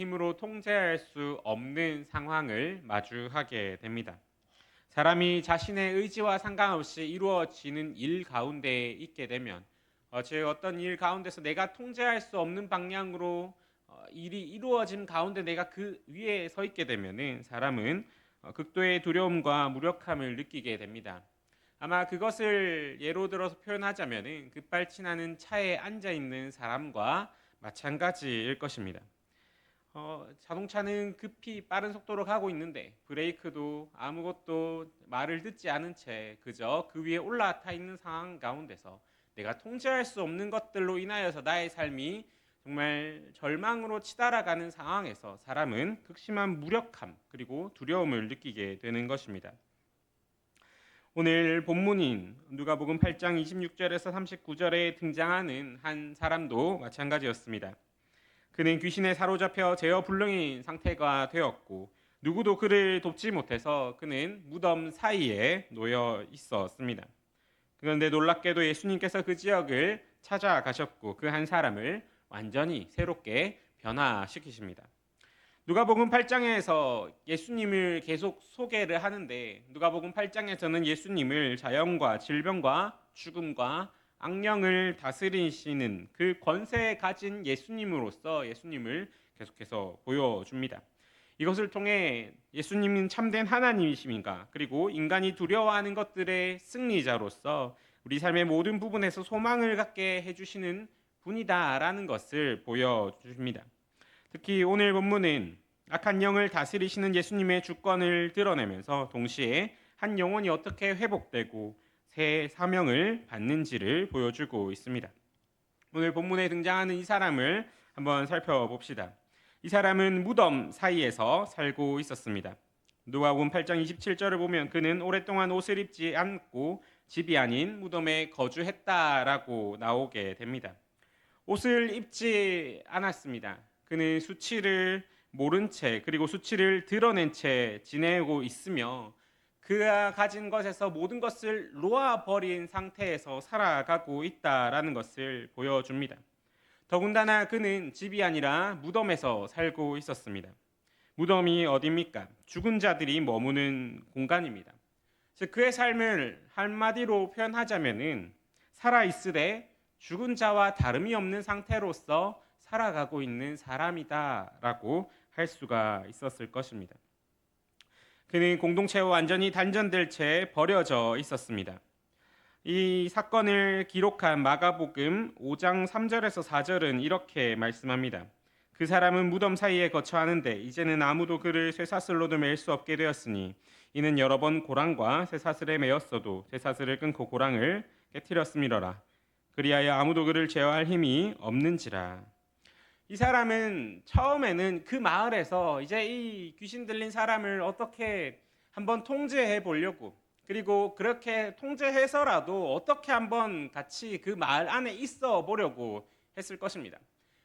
힘으로 통제할 수 없는 상황을 마주하게 됩니다. 사람이 자신의 의지와 상관없이 이루어지는 일 가운데 있게 되면 어, 즉 어떤 일 가운데서 내가 통제할 수 없는 방향으로 어, 일이 이루어진 가운데 내가 그 위에 서 있게 되면은 사람은 어, 극도의 두려움과 무력함을 느끼게 됩니다. 아마 그것을 예로 들어서 표현하자면은 급발진하는 차에 앉아 있는 사람과 마찬가지일 것입니다. 어, 자동차는 급히 빠른 속도로 가고 있는데 브레이크도 아무것도 말을 듣지 않은 채 그저 그 위에 올라타 있는 상황 가운데서 내가 통제할 수 없는 것들로 인하여서 나의 삶이 정말 절망으로 치달아가는 상황에서 사람은 극심한 무력함 그리고 두려움을 느끼게 되는 것입니다. 오늘 본문인 누가복음 8장 26절에서 39절에 등장하는 한 사람도 마찬가지였습니다. 그는 귀신에 사로잡혀 제어 불능인 상태가 되었고 누구도 그를 돕지 못해서 그는 무덤 사이에 놓여 있었습니다. 그런데 놀랍게도 예수님께서 그 지역을 찾아가셨고 그 한 사람을 완전히 새롭게 변화시키십니다. 누가복음 8장에서 예수님을 계속 소개를 하는데 누가복음 8장에서는 예수님을 자연과 질병과 죽음과 악령을 다스리시는 그 권세에 가진 예수님으로서 예수님을 계속해서 보여줍니다. 이것을 통해 예수님은 참된 하나님이심인가 그리고 인간이 두려워하는 것들의 승리자로서 우리 삶의 모든 부분에서 소망을 갖게 해주시는 분이다라는 것을 보여줍니다. 특히 오늘 본문은 악한 영을 다스리시는 예수님의 주권을 드러내면서 동시에 한 영혼이 어떻게 회복되고 새 사명을 받는지를 보여주고 있습니다. 오늘 본문에 등장하는 이 사람을 한번 살펴봅시다. 이 사람은 무덤 사이에서 살고 있었습니다. 누가복음 8장 27절을 보면 그는 오랫동안 옷을 입지 않고 집이 아닌 무덤에 거주했다라고 나오게 됩니다. 옷을 입지 않았습니다. 그는 수치를 모른 채 그리고 수치를 드러낸 채 지내고 있으며 그가 가진 것에서 모든 것을 놓아버린 상태에서 살아가고 있다라는 것을 보여줍니다. 더군다나 그는 집이 아니라 무덤에서 살고 있었습니다. 무덤이 어디입니까? 죽은 자들이 머무는 공간입니다. 즉 그의 삶을 한마디로 표현하자면은 살아 있으되 죽은 자와 다름이 없는 상태로서 살아가고 있는 사람이다라고 할 수가 있었을 것입니다. 그는 공동체와 완전히 단전될 채 버려져 있었습니다. 이 사건을 기록한 마가복음 5장 3절에서 4절은 이렇게 말씀합니다. 그 사람은 무덤 사이에 거처하는데 이제는 아무도 그를 쇠사슬로도 맬 수 없게 되었으니 이는 여러 번 고랑과 쇠사슬에 매었어도 쇠사슬을 끊고 고랑을 깨뜨렸음이러라. 그리하여 아무도 그를 제어할 힘이 없는지라. 이 사람은 처음에는 그 마을에서 이제 이 귀신 들린 사람을 어떻게 한번 통제해 보려고 그리고 그렇게 통제해서라도 어떻게 한번 같이 그 마을 안에 있어 보려고 했을 것입니다.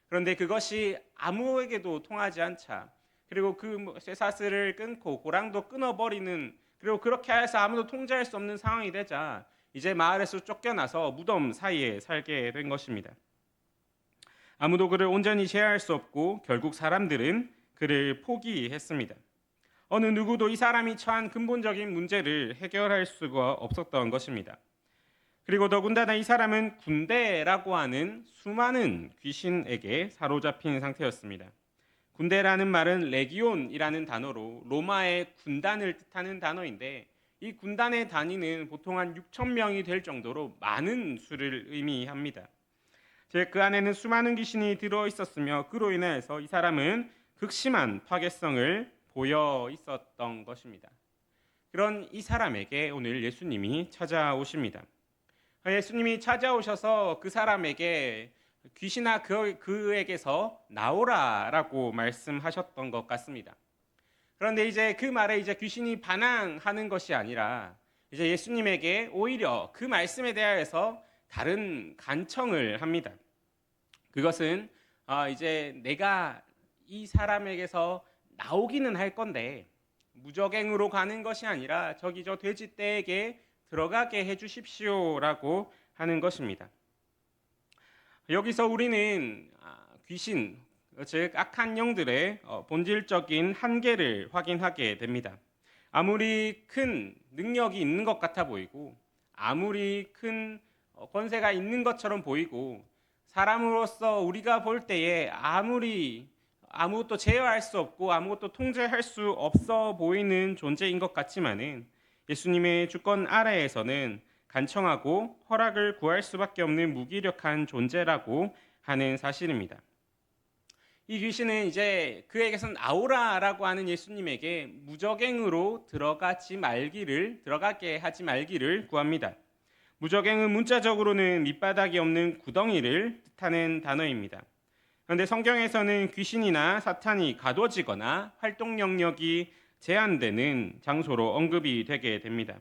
그런데 그것이 아무에게도 통하지 않자 그리고 그 쇠사슬을 끊고 고랑도 끊어버리는 그리고 그렇게 해서 아무도 통제할 수 없는 상황이 되자 이제 마을에서 쫓겨나서 무덤 사이에 살게 된 것입니다. 아무도 그를 온전히 제어할 수 없고 결국 사람들은 그를 포기했습니다. 어느 누구도 이 사람이 처한 근본적인 문제를 해결할 수가 없었던 것입니다. 그리고 더군다나 이 사람은 군대라고 하는 수많은 귀신에게 사로잡힌 상태였습니다. 군대라는 말은 레기온이라는 단어로 로마의 군단을 뜻하는 단어인데 이 군단의 단위는 보통 한 6천 명이 될 정도로 많은 수를 의미합니다. 그 안에는 수많은 귀신이 들어 있었으며 그로 인해서 이 사람은 극심한 파괴성을 보여 있었던 것입니다. 그런 이 사람에게 오늘 예수님이 찾아오십니다. 예수님이 찾아오셔서 그 사람에게 귀신아 그, 그에게서 나오라라고 말씀하셨던 것 같습니다. 그런데 이제 그 말에 이제 귀신이 반항하는 것이 아니라 이제 예수님에게 오히려 그 말씀에 대하여서 다른 간청을 합니다. 그것은 아, 이제 내가 이 사람에게서 나오기는 할 건데 무적행으로 가는 것이 아니라 저기 저 돼지떼에게 들어가게 해 주십시오라고 하는 것입니다. 여기서 우리는 아, 귀신 즉 악한 영들의 어, 본질적인 한계를 확인하게 됩니다. 아무리 큰 능력이 있는 것 같아 보이고 아무리 큰 어, 권세가 있는 것처럼 보이고 사람으로서 우리가 볼 때에 아무리 아무것도 제어할 수 없고 아무것도 통제할 수 없어 보이는 존재인 것 같지만은 예수님의 주권 아래에서는 간청하고 허락을 구할 수밖에 없는 무기력한 존재라고 하는 사실입니다. 이 귀신은 이제 그에게선 아우라라고 하는 예수님에게 무적행으로 들어가지 말기를 들어가게 하지 말기를 구합니다. 무적행은 문자적으로는 밑바닥이 없는 구덩이를 뜻하는 단어입니다. 그런데 성경에서는 귀신이나 사탄이 가둬지거나 활동 영역이 제한되는 장소로 언급이 되게 됩니다.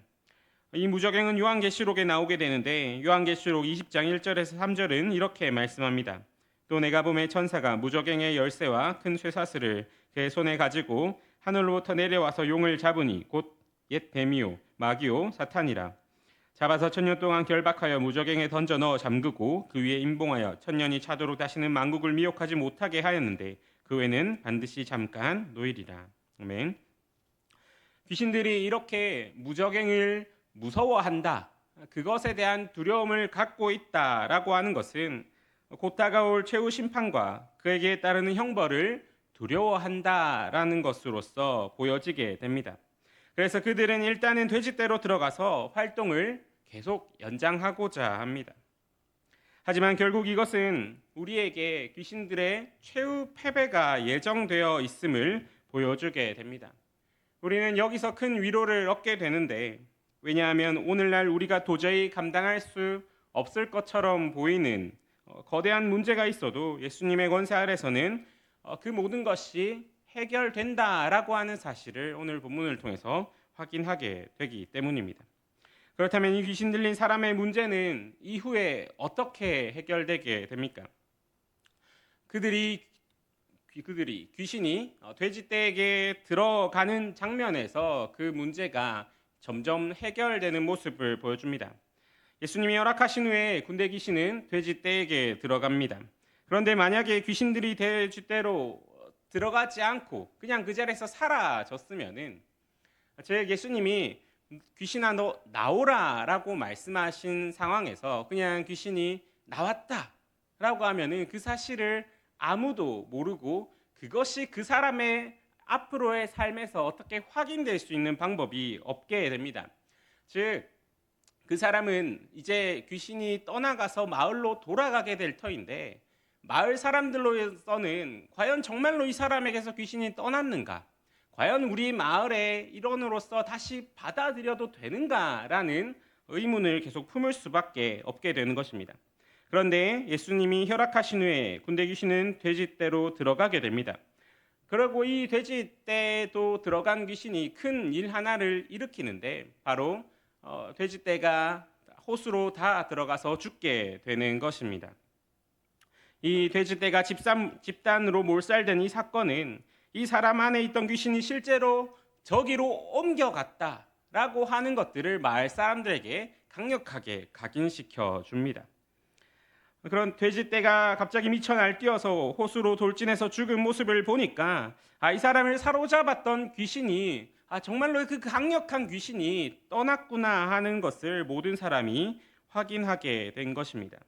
이 무적행은 요한계시록에 나오게 되는데 요한계시록 20장 1절에서 3절은 이렇게 말씀합니다. 또 내가 봄에 천사가 무적행의 열쇠와 큰 쇠사슬을 그의 손에 가지고 하늘로부터 내려와서 용을 잡으니 곧 옛 뱀이요 마귀요 사탄이라 잡아서 천년 동안 결박하여 무적행에 던져 넣어 잠그고 그 위에 임봉하여 천년이 차도록 다시는 만국을 미혹하지 못하게 하였는데 그 외는 반드시 잠깐 노일이라 아멘. 귀신들이 이렇게 무적행을 무서워한다. 그것에 대한 두려움을 갖고 있다라고 하는 것은 곧 다가올 최후 심판과 그에게 따르는 형벌을 두려워한다라는 것으로서 보여지게 됩니다. 그래서 그들은 일단은 돼지떼로 들어가서 활동을 계속 연장하고자 합니다. 하지만 결국 이것은 우리에게 귀신들의 최후 패배가 예정되어 있음을 보여주게 됩니다. 우리는 여기서 큰 위로를 얻게 되는데 왜냐하면 오늘날 우리가 도저히 감당할 수 없을 것처럼 보이는 어, 거대한 문제가 있어도 예수님의 권세 아래서는 어, 그 모든 것이 해결된다라고 하는 사실을 오늘 본문을 통해서 확인하게 되기 때문입니다. 그렇다면 이 귀신 들린 사람의 문제는 이후에 어떻게 해결되게 됩니까? 그들이 그들이 귀신이 어, 돼지떼에게 들어가는 장면에서 그 문제가 점점 해결되는 모습을 보여줍니다. 예수님이 허락하신 후에 군대 귀신은 돼지떼에게 들어갑니다. 그런데 만약에 귀신들이 돼지떼로 들어가지 않고 그냥 그 자리에서 사라졌으면은 제 예수님이 귀신아 너 나오라라고 말씀하신 상황에서 그냥 귀신이 나왔다라고 하면은 그 사실을 아무도 모르고 그것이 그 사람의 앞으로의 삶에서 어떻게 확인될 수 있는 방법이 없게 됩니다. 즉, 그 사람은 이제 귀신이 떠나가서 마을로 돌아가게 될 터인데, 마을 사람들로서는 과연 정말로 이 사람에게서 귀신이 떠났는가? 과연 우리 마을의 일원으로서 다시 받아들여도 되는가라는 의문을 계속 품을 수밖에 없게 되는 것입니다. 그런데 예수님이 허락하신 후에 군대 귀신은 돼지떼로 들어가게 됩니다. 그리고 이 돼지떼도 들어간 귀신이 큰 일 하나를 일으키는데 바로 어, 돼지떼가 호수로 다 들어가서 죽게 되는 것입니다. 이 돼지떼가 집산, 집단으로 몰살된 이 사건은 이 사람 안에 있던 귀신이 실제로 저기로 옮겨갔다라고 하는 것들을 마을 사람들에게 강력하게 각인시켜 줍니다. 그런 돼지떼가 갑자기 미쳐 날뛰어서 호수로 돌진해서 죽은 모습을 보니까 아, 이 사람을 사로잡았던 귀신이 아, 정말로 그 강력한 귀신이 떠났구나 하는 것을 모든 사람이 확인하게 된 것입니다.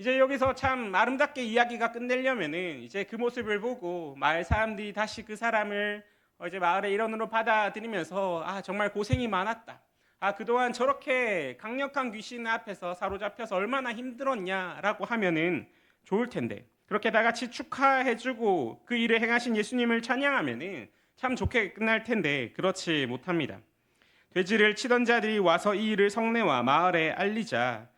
이제 여기서 참 아름답게 이야기가 끝내려면은 이제 그 모습을 보고 마을 사람들이 다시 그 사람을 어, 이제 마을의 일원으로 받아들이면서 아 정말 고생이 많았다. 아, 그동안 저렇게 강력한 귀신 앞에서 사로잡혀서 얼마나 힘들었냐라고 하면은 좋을 텐데. 그렇게 다 같이 축하해주고 그 일을 행하신 예수님을 찬양하면은 참 좋게 끝날 텐데 그렇지 못합니다. 돼지를 치던 자들이 와서 이 일을 성내와 마을에 알리자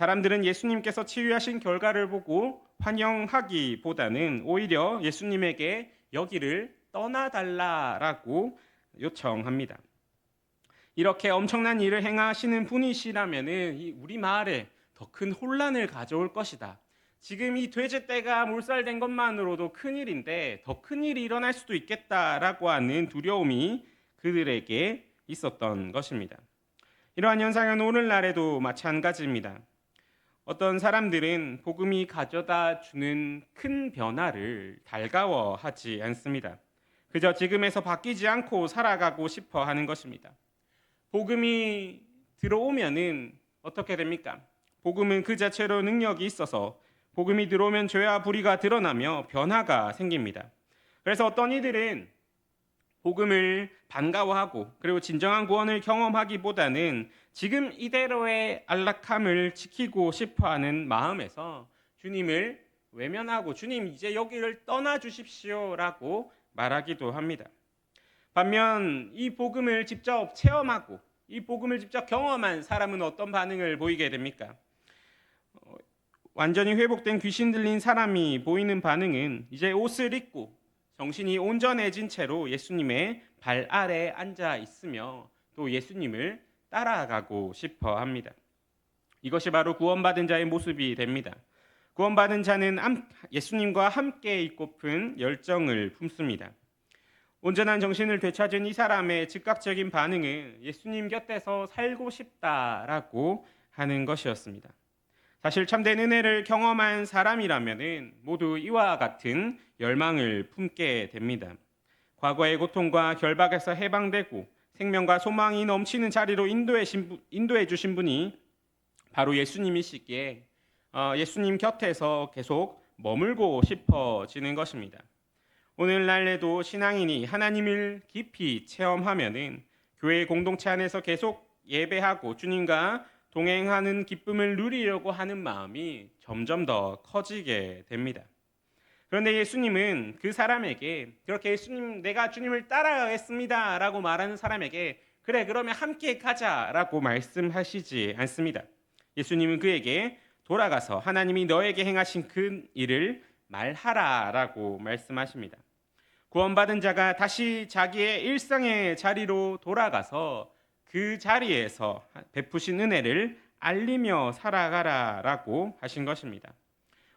사람들은 예수님께서 치유하신 결과를 보고 환영하기보다는 오히려 예수님에게 여기를 떠나달라라고 요청합니다. 이렇게 엄청난 일을 행하시는 분이시라면은 우리 마을에 더 큰 혼란을 가져올 것이다. 지금 이 돼지떼가 몰살된 것만으로도 큰 일인데 더 큰 일이 일어날 수도 있겠다라고 하는 두려움이 그들에게 있었던 것입니다. 이러한 현상은 오늘날에도 마찬가지입니다. 어떤 사람들은 복음이 가져다 주는 큰 변화를 달가워하지 않습니다. 그저 지금에서 바뀌지 않고 살아가고 싶어 하는 것입니다. 복음이 들어오면은 어떻게 됩니까? 복음은 그 자체로 능력이 있어서 복음이 들어오면 죄와 불의가 드러나며 변화가 생깁니다. 그래서 어떤 이들은 복음을 반가워하고 그리고 진정한 구원을 경험하기보다는 지금 이대로의 안락함을 지키고 싶어하는 마음에서 주님을 외면하고 주님 이제 여기를 떠나 주십시오라고 말하기도 합니다. 반면 이 복음을 직접 체험하고 이 복음을 직접 경험한 사람은 어떤 반응을 보이게 됩니까? 어, 완전히 회복된 귀신 들린 사람이 보이는 반응은 이제 옷을 입고 정신이 온전해진 채로 예수님의 발 아래 앉아 있으며 또 예수님을 따라가고 싶어 합니다. 이것이 바로 구원받은 자의 모습이 됩니다. 구원받은 자는 예수님과 함께 있고픈 열정을 품습니다. 온전한 정신을 되찾은 이 사람의 즉각적인 반응은 예수님 곁에서 살고 싶다라고 하는 것이었습니다. 사실 참된 은혜를 경험한 사람이라면 모두 이와 같은 열망을 품게 됩니다. 과거의 고통과 결박에서 해방되고 생명과 소망이 넘치는 자리로 인도해, 인도해 주신 분이 바로 예수님이시기에 어, 예수님 곁에서 계속 머물고 싶어지는 것입니다. 오늘날에도 신앙인이 하나님을 깊이 체험하면은 교회 공동체 안에서 계속 예배하고 주님과 동행하는 기쁨을 누리려고 하는 마음이 점점 더 커지게 됩니다. 그런데 예수님은 그 사람에게 그렇게 예수님 내가 주님을 따라가겠습니다라고 말하는 사람에게 그래 그러면 함께 가자라고 말씀하시지 않습니다. 예수님은 그에게 돌아가서 하나님이 너에게 행하신 그 일을 말하라라고 말씀하십니다. 구원받은 자가 다시 자기의 일상의 자리로 돌아가서 그 자리에서 베푸신 은혜를 알리며 살아가라라고 하신 것입니다.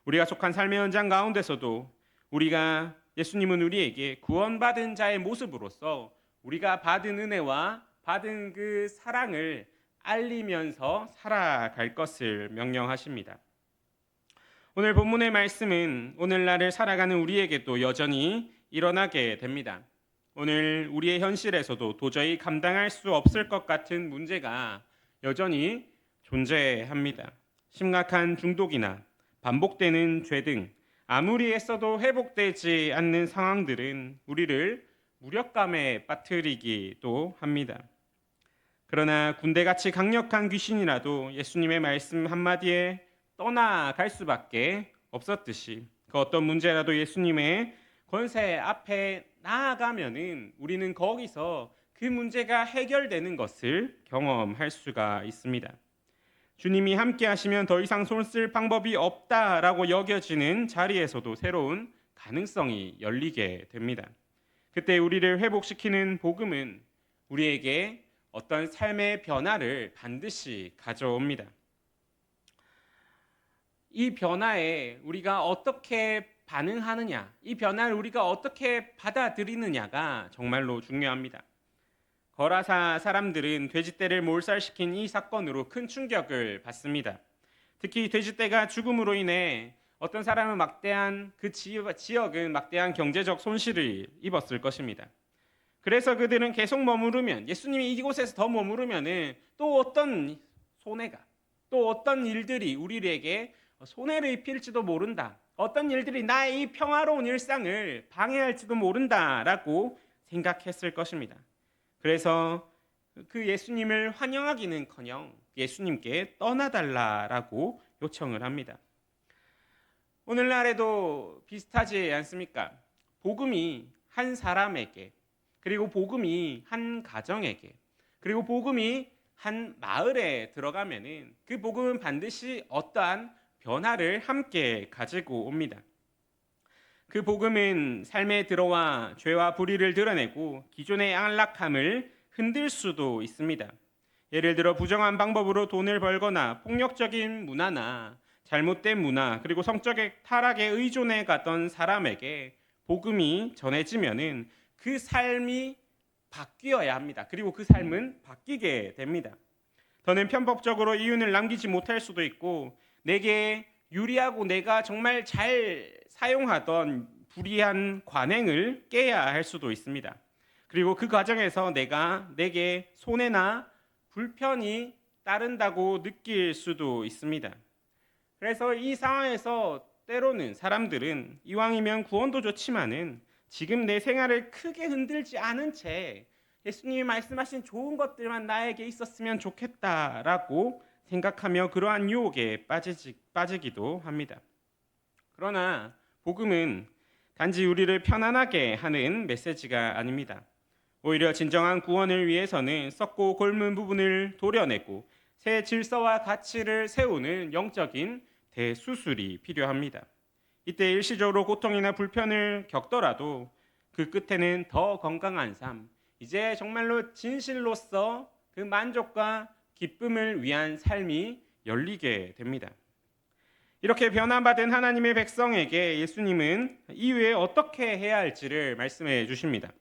우리가 속한 삶의 현장 가운데서도 우리가 예수님은 우리에게 구원받은 자의 모습으로서 우리가 받은 은혜와 받은 그 사랑을 알리면서 살아갈 것을 명령하십니다. 오늘 본문의 말씀은 오늘날을 살아가는 우리에게도 여전히 일어나게 됩니다. 오늘 우리의 현실에서도 도저히 감당할 수 없을 것 같은 문제가 여전히 존재합니다. 심각한 중독이나 반복되는 죄 등 아무리 애써도 회복되지 않는 상황들은 우리를 무력감에 빠뜨리기도 합니다. 그러나 군대같이 강력한 귀신이라도 예수님의 말씀 한마디에 떠나갈 수밖에 없었듯이 그 어떤 문제라도 예수님의 권세 앞에 나아가면은 우리는 거기서 그 문제가 해결되는 것을 경험할 수가 있습니다. 주님이 함께 하시면 더 이상 손쓸 방법이 없다라고 여겨지는 자리에서도 새로운 가능성이 열리게 됩니다. 그때 우리를 회복시키는 복음은 우리에게 어떤 삶의 변화를 반드시 가져옵니다. 이 변화에 우리가 어떻게 반응하느냐, 이 변화를 우리가 어떻게 받아들이느냐가 정말로 중요합니다. 거라사 사람들은 돼지떼를 몰살시킨 이 사건으로 큰 충격을 받습니다. 특히 돼지떼가 죽음으로 인해 어떤 사람은 막대한 그 지역은 막대한 경제적 손실을 입었을 것입니다. 그래서 그들은 계속 머무르면 예수님이 이곳에서 더 머무르면은 또 어떤 손해가 또 어떤 일들이 우리에게 손해를 입힐지도 모른다. 어떤 일들이 나의 이 평화로운 일상을 방해할지도 모른다라고 생각했을 것입니다. 그래서 그 예수님을 환영하기는커녕 예수님께 떠나달라라고 요청을 합니다. 오늘날에도 비슷하지 않습니까? 복음이 한 사람에게 그리고 복음이 한 가정에게 그리고 복음이 한 마을에 들어가면은 그 복음은 반드시 어떠한 변화를 함께 가지고 옵니다. 그 복음은 삶에 들어와 죄와 불의를 드러내고 기존의 안락함을 흔들 수도 있습니다. 예를 들어 부정한 방법으로 돈을 벌거나 폭력적인 문화나 잘못된 문화 그리고 성적 타락에 의존해 갔던 사람에게 복음이 전해지면은 그 삶이 바뀌어야 합니다. 그리고 그 삶은 바뀌게 됩니다. 더는 편법적으로 이윤을 남기지 못할 수도 있고 내게 유리하고 내가 정말 잘 사용하던 불이한 관행을 깨야 할 수도 있습니다. 그리고 그 과정에서 내가 내게 손해나 불편이 따른다고 느낄 수도 있습니다. 그래서 이 상황에서 때로는 사람들은 이왕이면 구원도 좋지만은 지금 내 생활을 크게 흔들지 않은 채 예수님이 말씀하신 좋은 것들만 나에게 있었으면 좋겠다라고 생각하며 그러한 유혹에 빠지기도 합니다. 그러나 복음은 단지 우리를 편안하게 하는 메시지가 아닙니다. 오히려 진정한 구원을 위해서는 썩고 골문 부분을 도려내고 새 질서와 가치를 세우는 영적인 대수술이 필요합니다. 이때 일시적으로 고통이나 불편을 겪더라도 그 끝에는 더 건강한 삶, 이제 정말로 진실로서 그 만족과 기쁨을 위한 삶이 열리게 됩니다. 이렇게 변화받은 하나님의 백성에게 예수님은 이후에 어떻게 해야 할지를 말씀해 주십니다.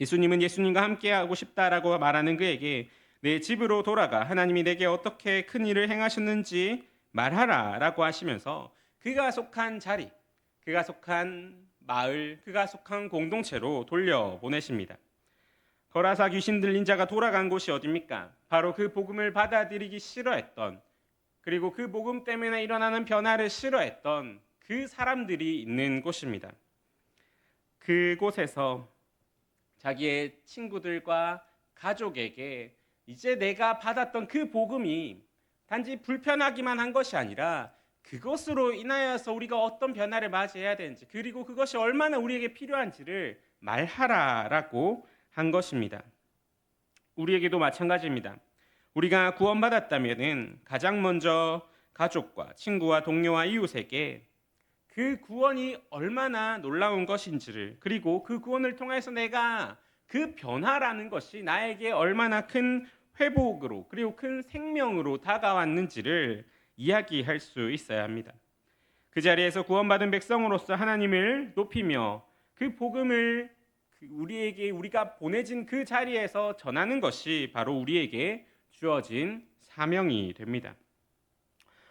예수님은 예수님과 함께하고 싶다라고 말하는 그에게 내 집으로 돌아가 하나님이 내게 어떻게 큰 일을 행하셨는지 말하라라고 하시면서 그가 속한 자리, 그가 속한 마을, 그가 속한 공동체로 돌려 보내십니다. 거라사 귀신 들린 자가 돌아간 곳이 어딥니까? 바로 그 복음을 받아들이기 싫어했던 그리고 그 복음 때문에 일어나는 변화를 싫어했던 그 사람들이 있는 곳입니다. 그곳에서 자기의 친구들과 가족에게 이제 내가 받았던 그 복음이 단지 불편하기만 한 것이 아니라 그것으로 인하여서 우리가 어떤 변화를 맞이해야 되는지 그리고 그것이 얼마나 우리에게 필요한지를 말하라라고 한 것입니다. 우리에게도 마찬가지입니다. 우리가 구원받았다면은 가장 먼저 가족과 친구와 동료와 이웃에게 그 구원이 얼마나 놀라운 것인지를 그리고 그 구원을 통해서 내가 그 변화라는 것이 나에게 얼마나 큰 회복으로 그리고 큰 생명으로 다가왔는지를 이야기할 수 있어야 합니다. 그 자리에서 구원받은 백성으로서 하나님을 높이며 그 복음을 그 우리에게 우리가 보내진 그 자리에서 전하는 것이 바로 우리에게 주어진 사명이 됩니다.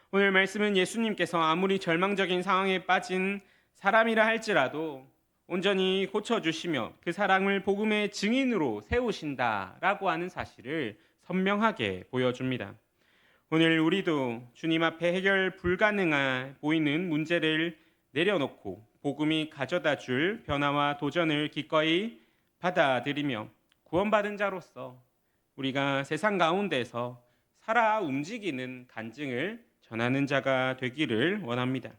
오늘 말씀은 예수님께서 아무리 절망적인 상황에 빠진 사람이라 할지라도 온전히 고쳐주시며 그 사랑을 복음의 증인으로 세우신다라고 하는 사실을 선명하게 보여줍니다. 오늘 우리도 주님 앞에 해결 불가능한 보이는 문제를 내려놓고 복음이 가져다 줄 변화와 도전을 기꺼이 받아들이며 구원받은 자로서 우리가 세상 가운데서 살아 움직이는 간증을 전하는 자가 되기를 원합니다.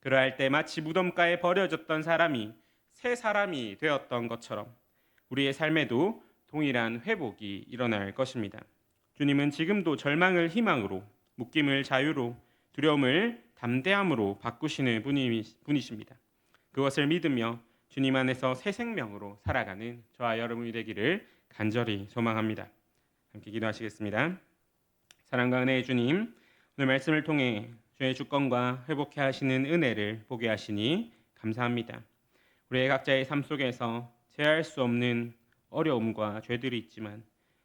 그러할 때 마치 무덤가에 버려졌던 사람이 새 사람이 되었던 것처럼 우리의 삶에도 동일한 회복이 일어날 것입니다. 주님은 지금도 절망을 희망으로, 묶임을 자유로, 두려움을 담대함으로 바꾸시는 분이십니다. 그것을 믿으며 주님 안에서 새 생명으로 살아가는 저와 여러분이 되기를 간절히 소망합니다. 함께 기도하시겠습니다. 사랑과 은혜의 주님, 오늘 말씀을 통해 주의 주권과 회복해 하시는 은혜를 보게 하시니 감사합니다. 우리의 각자의 삶 속에서 제할 수 없는 어려움과 죄들이 있지만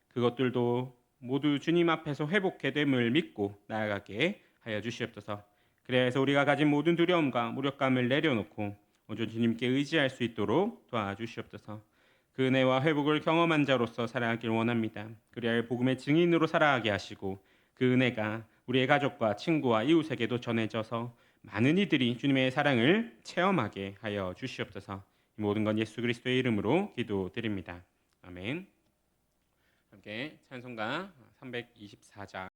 그것들도 모두 주님 앞에서 회복해 됨을 믿고 나아가게 하여 주시옵소서. 그래서 우리가 가진 모든 두려움과 무력감을 내려놓고 오직 주님께 의지할 수 있도록 도와주시옵소서. 그 은혜와 회복을 경험한 자로서 살아가길 원합니다. 그리하여 복음의 증인으로 살아가게 하시고 그 은혜가 우리의 가족과 친구와 이웃에게도 전해져서 많은 이들이 주님의 사랑을 체험하게 하여 주시옵소서. 이 모든 건 예수 그리스도의 이름으로 기도드립니다. 아멘. 함께 찬송가 324장